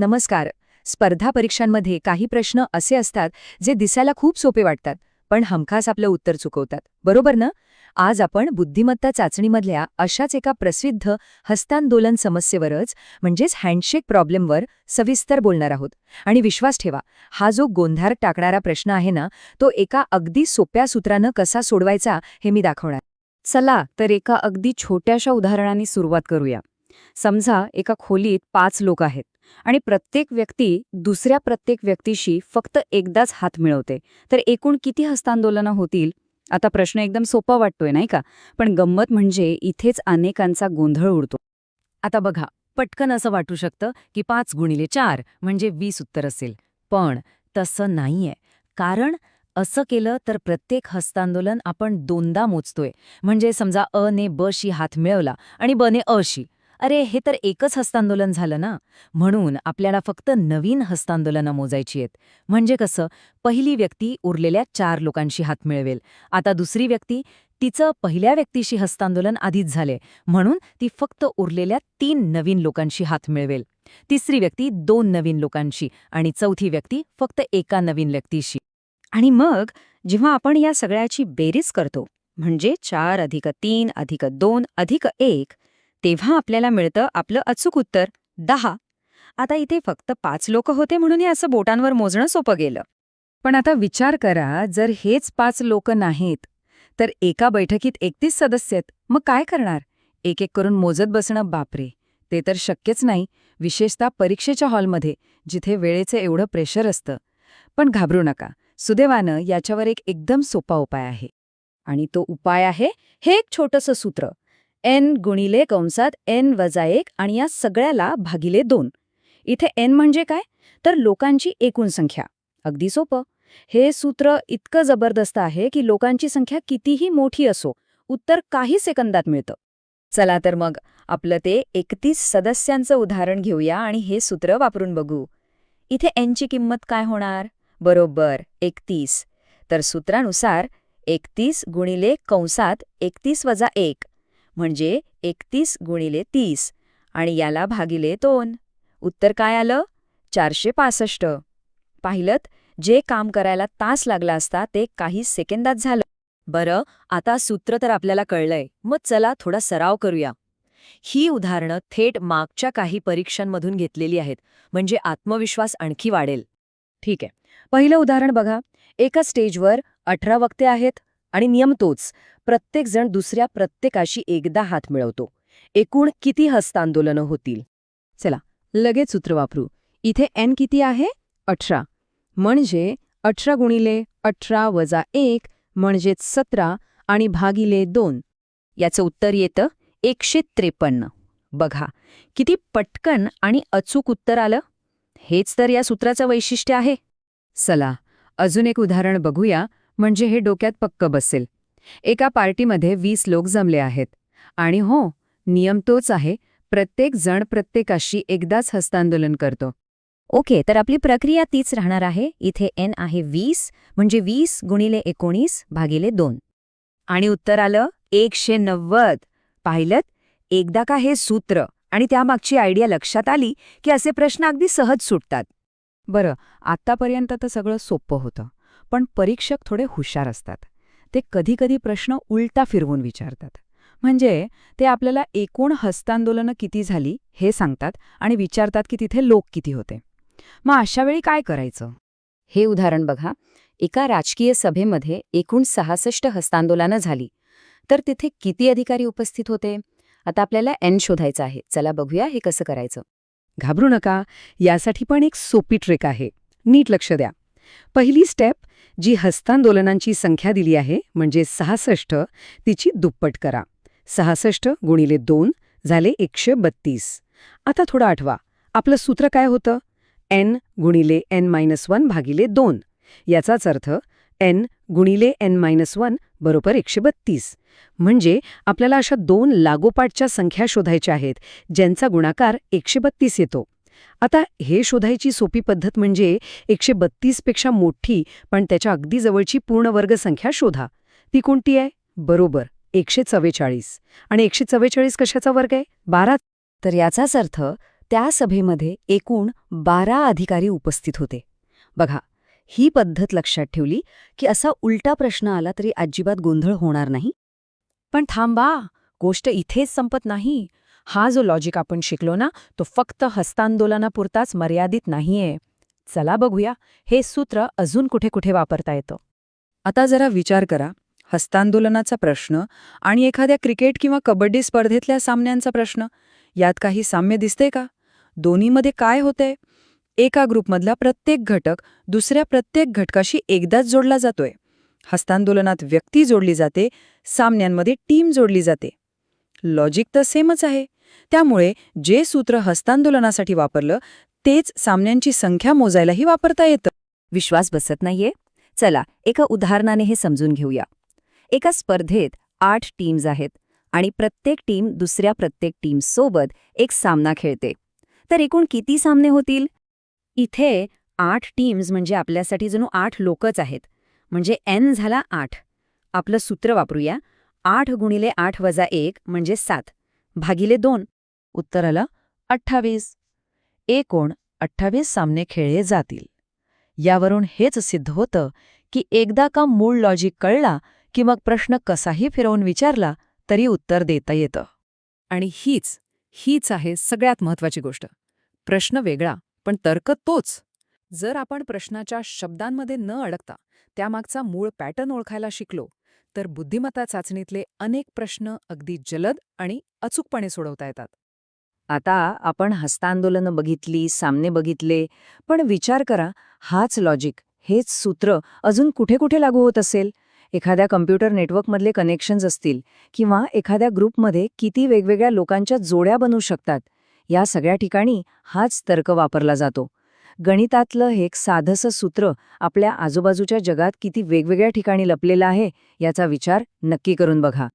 नमस्कार. स्पर्धा परीक्षांमध्ये काही प्रश्न असे असतात जे दिसायला खूप सोपे वाटतात पण हमखास आपलं उत्तर चुकवतात. बरोबर ना? आज आपण बुद्धिमत्ता चाचणीमधल्या अशाच एका प्रसिद्ध हस्तांदोलन समस्येवरच म्हणजेच हँडशेक प्रॉब्लेमवर सविस्तर बोलणार आहोत. आणि विश्वास ठेवा हा जो गोंधार टाकणारा प्रश्न आहे ना तो एका अगदी सोप्या सूत्रानं कसा सोडवायचा हे मी दाखवणार. चला तर एका अगदी छोट्याशा उदाहरणाने सुरुवात करूया. समजा एका खोलीत पाच लोक आहेत आणि प्रत्येक व्यक्ती दुसऱ्या प्रत्येक व्यक्तीशी फक्त एकदाच हात मिळवते. तर एकूण किती हस्तांदोलनं होतील? आता प्रश्न एकदम सोपा वाटतोय नाही का? पण गंमत म्हणजे इथेच अनेकांचा गोंधळ उडतो. आता बघा पटकन असं वाटू शकतं की पाच गुणिले चार म्हणजे वीस उत्तर असेल. पण तसं नाहीये. कारण असं केलं तर प्रत्येक हस्तांदोलन आपण दोनदा मोजतोय. म्हणजे समजा अ ने ब शी हात मिळवला आणि ब ने अरे हे तर एकच हस्तांदोलन झालं ना? म्हणून आपल्याला फक्त नवीन हस्तांदोलनं मोजायची आहेत. म्हणजे कसं? पहिली व्यक्ती उरलेल्या चार लोकांशी हात मिळवेल. आता दुसरी व्यक्ती तिचं पहिल्या व्यक्तीशी हस्तांदोलन आधीच झाले म्हणून ती फक्त उरलेल्या तीन नवीन लोकांशी हात मिळवेल. तिसरी व्यक्ती दोन नवीन लोकांशी आणि चौथी व्यक्ती फक्त एका नवीन व्यक्तीशी. आणि मग जेव्हा आपण या सगळ्याची बेरीज करतो म्हणजे चार अधिक तीन अधिक दोन अधिक एक तेव्हा आपल्याला मिळतं आपलं अचूक उत्तर दहा. आता इथे फक्त पाच लोक होते म्हणून हे असं बोटांवर मोजणं सोपं गेलं. पण आता विचार करा जर हेच पाच लोक नाहीत तर एका बैठकीत एकतीस सदस्य आहेत मग काय करणार? एक एक करून मोजत बसणं बापरे! ते तर शक्यच नाही विशेषतः परीक्षेच्या हॉलमध्ये जिथे वेळेचं एवढं प्रेशर असतं. पण घाबरू नका सुदैवानं याच्यावर एक एकदम सोपा उपाय आहे. आणि तो उपाय आहे हे एक छोटंसं सूत्र. एन गुणिले कंसात एन वजा एक आणि या सगळ्याला भागिले दोन. इथे एन म्हणजे काय? तर लोकांची एकूण संख्या. अगदी सोपं. हे सूत्र इतकं जबरदस्त आहे की लोकांची संख्या कितीही मोठी असो उत्तर काही सेकंदात मिळतं. चला तर मग आपलं ते एकतीस सदस्यांचं उदाहरण घेऊया आणि हे सूत्र वापरून बघू. इथे एनची किंमत काय होणार? बरोबर एकतीस. तर सूत्रानुसार एकतीस गुणिले कंसात एकतीस वजा एक. म्हणजे एकतीस गुणिले तीस. आणि याला भागिले दोन. उत्तर काय आलं? चारशे पासष्ट. पाहिलत जे काम करायला तास लागला असता ते काही सेकंदात झालं. बरं आता सूत्र तर आपल्याला कळलंय. मग चला थोडा सराव करूया. ही उदाहरणं थेट मागच्या काही परीक्षांमधून घेतलेली आहेत. म्हणजे आत्मविश्वास आणखी वाढेल. ठीक आहे. पहिलं उदाहरण बघा. एका स्टेजवर अठरा वक्ते आहेत. आणि नियम तोच. प्रत्येकजण दुसऱ्या प्रत्येकाशी एकदा हात मिळवतो. एकूण किती हस्तांदोलनं होतील? चला लगेच सूत्र वापरू. इथे एन किती आहे? अठरा. म्हणजे अठरा गुणिले अठरा वजा एक म्हणजेच सतरा आणि भागिले दोन. याचं उत्तर येतं एकशे त्रेपन्न. बघा किती पटकन आणि अचूक उत्तर आलं. हेच तर या सूत्राचं वैशिष्ट्य आहे. चला अजून एक उदाहरण बघूया. म्हणजे हे डोक्यात पक्क बसेल. एका पार्टीमध्ये वीस लोक जमले आहेत. आणि हो नियम तोच आहे. प्रत्येक जण प्रत्येकाशी एकदाच हस्तांदोलन करतो. ओके तर आपली प्रक्रिया तीच राहणार आहे. इथे एन आहे वीस म्हणजे वीस गुणिले एकोणीस भागिले दोन. आणि उत्तर आलं एकशे नव्वद. पाहिलं एकदा का हे सूत्र? आणि त्यामागची आयडिया लक्षात आली की असे प्रश्न अगदी सहज सुटतात. बरं आत्तापर्यंत तर सगळं सोपं होतं. पण परीक्षक थोडे हुशार असतात. ते कधीकधी प्रश्न उलटा फिरवून विचारतात. म्हणजे ते आपल्याला एकूण हस्तांदोलनं किती झाली हे सांगतात आणि विचारतात की तिथे लोक किती होते. मग अशावेळी काय करायचं? हे उदाहरण बघा. एका राजकीय सभेमध्ये एकूण सहासष्ट हस्तांदोलनं झाली. तर तिथे किती अधिकारी उपस्थित होते? आता आपल्याला एन शोधायचं आहे. चला बघूया हे कसं करायचं. घाबरू नका. यासाठी पण एक सोपी ट्रिक आहे. नीट लक्ष द्या. पहिली स्टेप जी हस्तांदोलनांची संख्या दिली आहे म्हणजे सहासष्ट तिची दुप्पट करा. सहासष्ट गुणिले दोन झाले एकशे बत्तीस. आता थोडं आठवा. आपलं सूत्र काय होतं? एन गुणिले एन मायनस वन भागिले दोन. याचाच अर्थ एन गुणिले एन मायनस वन बरोबर एकशे बत्तीस. म्हणजे आपल्याला अशा दोन लागोपाठच्या संख्या शोधायच्या आहेत ज्यांचा गुणाकार एकशे बत्तीस येतो. आता हे शोधायची सोपी पद्धत म्हणजे एकशे बत्तीसपेक्षा मोठी पण त्याच्या अगदी जवळची पूर्ण वर्गसंख्या शोधा. ती कोणती आहे? बरोबर एकशे चव्वेचाळीस. आणि एकशे चव्वेचाळीस कशाचा वर्ग आहे? बारा. तर याचाच अर्थ त्या सभेमध्ये एकूण बारा अधिकारी उपस्थित होते. बघा ही पद्धत लक्षात ठेवली की असा उलटा प्रश्न आला तरी अजिबात गोंधळ होणार नाही. पण थांबा गोष्ट इथेच संपत नाही. हा जो लॉजिक आपण शिकलो ना तो फक्त हस्तांदोलनापुरताच मर्यादित नाहीये. चला बघूया हे सूत्र अजून कुठे कुठे वापरता येतं? आता जरा विचार करा. हस्तांदोलनाचा प्रश्न आणि एखाद्या क्रिकेट किंवा कबड्डी स्पर्धेतल्या सामन्यांचा प्रश्न यात काही साम्य दिसते का? दोन्हीमध्ये काय होतंय? एका ग्रुपमधला प्रत्येक घटक दुसऱ्या प्रत्येक घटकाशी एकदाच जोडला जातोय. हस्तांदोलनात व्यक्ती जोडली जाते सामन्यांमध्ये टीम जोडली जाते. लॉजिक तर सेमच आहे. त्यामुळे जे सूत्र हस्तांदोलनासाठी वापरलं तेच सामन्यांची संख्या मोजायलाही वापरता येतं. विश्वास बसत नाहीये? चला एका उदाहरणाने हे समजून घेऊया. एका स्पर्धेत आठ टीम्स आहेत आणि प्रत्येक टीम दुसऱ्या प्रत्येक टीमसोबत एक सामना खेळते. तर एकूण किती सामने होतील? इथे आठ टीम्स म्हणजे आपल्यासाठी जणू आठ लोकच आहेत. म्हणजे एन झाला आठ. आपलं सूत्र वापरूया. आठ गुणिले आठ वजा एक म्हणजे सात. भागिले दोन. उत्तर आलं अठ्ठावीस. एकूण अठ्ठावीस सामने खेळले जातील. यावरून हेच सिद्ध होतं की एकदा का मूळ लॉजिक कळला की मग प्रश्न कसाही फिरवून विचारला तरी उत्तर देता येतं. आणि हीच हीच आहे सगळ्यात महत्वाची गोष्ट. प्रश्न वेगळा पण तर्क तोच. जर आपण प्रश्नाच्या शब्दांमध्ये न अडकता त्यामागचा मूळ पॅटर्न ओळखायला शिकलो तर बुद्धिमत्ता चाचणीतले अनेक प्रश्न अगदी जलद आणि अचूकपणे सोडवता येतात. आता आपण हस्तांदोलनं बघितली सामने बघितले पण विचार करा हाच लॉजिक हेच सूत्र अजून कुठे कुठे लागू होत असेल? एखाद्या कम्प्युटर नेटवर्कमधले कनेक्शन्स असतील किंवा एखाद्या ग्रुपमध्ये किती वेगवेगळ्या लोकांच्या जोड्या बनू शकतात? या सगळ्या ठिकाणी हाच तर्क वापरला जातो. गणितातलं हे एक साधसं सूत्र आपल्या आजूबाजूच्या जगात किती वेगवेगळ्या ठिकाणी लपलेलं आहे याचा विचार नक्की करून बघा.